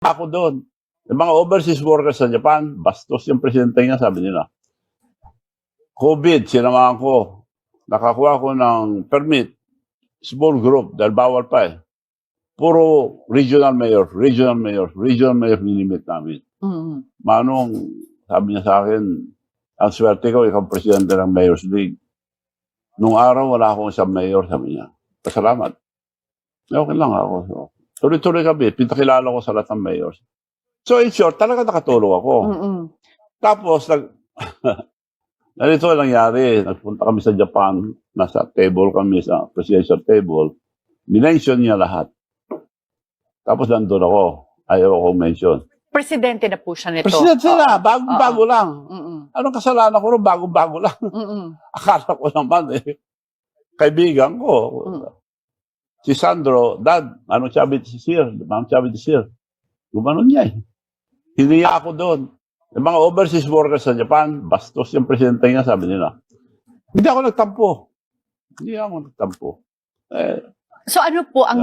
ako doon. Yung mga overseas workers sa Japan, bastos yung presidente niya, sabi nila. COVID, sinamahan ko. Nakakuha ko ng permit. Small group, dahil bawal pa eh. Puro regional mayor, regional mayor, regional mayor minimit namin. Mm. Manong, sabi niya sa akin, ang swerte ko, ikaw presidente ng Mayor's League. Nung araw, wala akong isang mayor, sabi niya. Pasalamat. Eh, Okay lang ako. So, tuloy-tuloy kami. Pinakilala ko sa lahat ng mayors. So, in short, talaga nakatulong ako. Mm-mm. Tapos, nag... Ganito ang nangyari. Nagpunta kami sa Japan. Nasa table kami sa presidential table. Minention niya lahat. Tapos nandun ako. Ayaw ako mention. Presidente na po siya nito. President sila, Oo. bagong-bago lang. Mm-mm. Anong kasalanan ko rin, bagong-bago lang. Mm-mm. Akala ko naman eh, kaibigan ko. Mm. Si Sandro, Dad, anong sabi si Sir? Anong sabi si Sir? Gumanon niya eh. Hiniya ako doon. Yung mga overseas workers sa Japan, bastos yung presidente niya, sabi nila. Hindi ako nagtampo. Hindi ako nagtampo. Eh, So ano po ang